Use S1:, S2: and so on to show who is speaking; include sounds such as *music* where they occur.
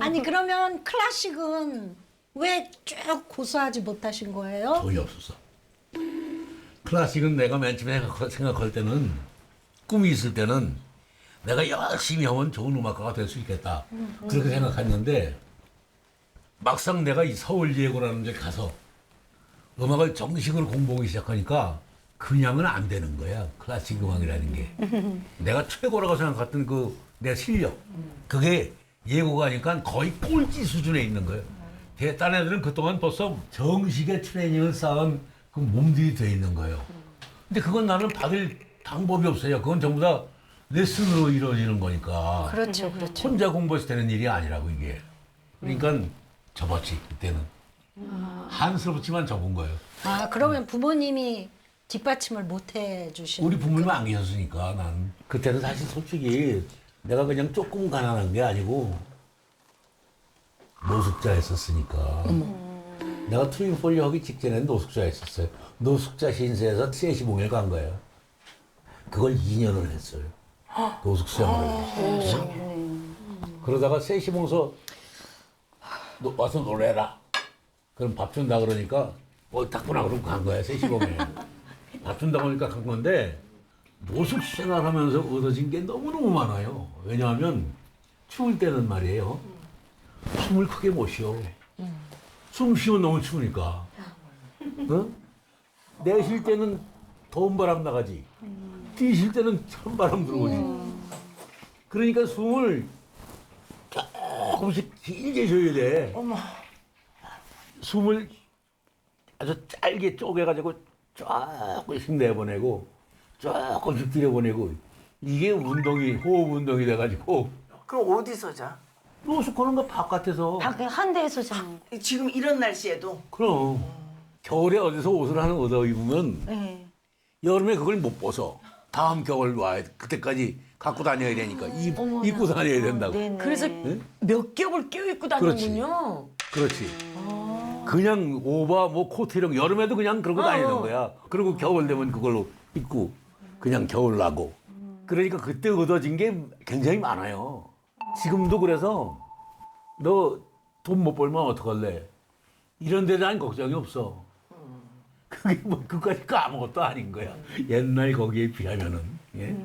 S1: 아니 그러면 클래식은 왜 쭉 고수하지 못하신 거예요?
S2: 돈이 없었어. 클래식은 내가 맨 처음에 생각- 생각할 때는 꿈이 있을 때는 내가 열심히 하면 좋은 음악가가 될 수 있겠다. 그렇게 생각했는데 막상 내가 이 서울 예고라는 데 가서 음악을 정식으로 공부하기 시작하니까 그냥은 안 되는 거야. 클래식 음악이라는 게. *laughs* 내가 최고라고 생각했던 그 내 실력. 그게 예고가 하니까 거의 꼴찌 수준에 있는 거예요. 대- 딴 애들은 그동안 벌써 정식의 트레이닝을 쌓은 그 몸들이 돼 있는 거예요. 근데 그건 나는 받을 방법이 없어요. 그건 전부 다 레슨으로 이루어지는 거니까.
S1: 그렇죠, 그렇죠.
S2: 혼자 공부해서 되는 일이 아니라고 이게. 그러니까 접었지 그때는. 한스럽지만 접은 거예요.
S1: 아 그러면 부모님이 뒷받침을 못 해주신.
S2: 우리 부모님 안 계셨으니까 난 그때는 사실 솔직히 내가 그냥 조금 가난한 게 아니고 노숙자였었으니까. 내가 트윈폴리 하기 직전에는 노숙자였었어요. 노숙자 신세에서 세시봉에 간 거예요. 그걸 2년을 했어요. 노숙생활을. 그러다가 세시봉서 너 와서 놀래라. 그럼 밥 준다 그러니까 어 닭구나 그러고 간 거야 세시봉에 밥 준다고 하니까 간 건데 노숙 생활하면서 얻어진 게 너무너무 많아요. 왜냐하면 추울 때는 말이에요. 숨을 크게 못 쉬어. 숨 쉬면 너무 추우니까. 어? 내쉴 때는 더운 바람 나가지. 뛰실 때는 찬 바람 들어오지. 그러니까 숨을 조금씩 길게 쉬어야 돼. 숨을 아주 짧게 쪼개가지고 조금씩 내보내고 조금씩 들여보내고 이게 운동이 호흡 운동이 돼가지고.
S3: 그럼 어디서 자?
S2: 노숙하는 거 바깥에서.
S4: 밖에 한 대에서 자는 거.
S3: 지금 이런 날씨에도?
S2: 그럼. 겨울에 어디서 옷을 하나 얻어 입으면.
S4: 네.
S2: 여름에 그걸 못 벗어. 다음 겨울 와야 그때까지 갖고 다녀야 되니까. 입, 입고 다녀야 된다고.
S4: 네네.
S5: 그래서 몇 겹을 껴입고 다니는군요.
S2: 그렇지. 그냥 오바 뭐 코트랑 여름에도 그냥 그러고 다니는 거야. 그리고 겨울 되면 그걸로 입고 그냥 겨울 나고. 그러니까 그때 얻어진 게 굉장히 많아요. 지금도 그래서 너 돈 못 벌면 어떡할래? 이런 데 대한 걱정이 없어. 그게 뭐 그까지 그 아무것도 아닌 거야. 옛날 거기에 비하면은. 예?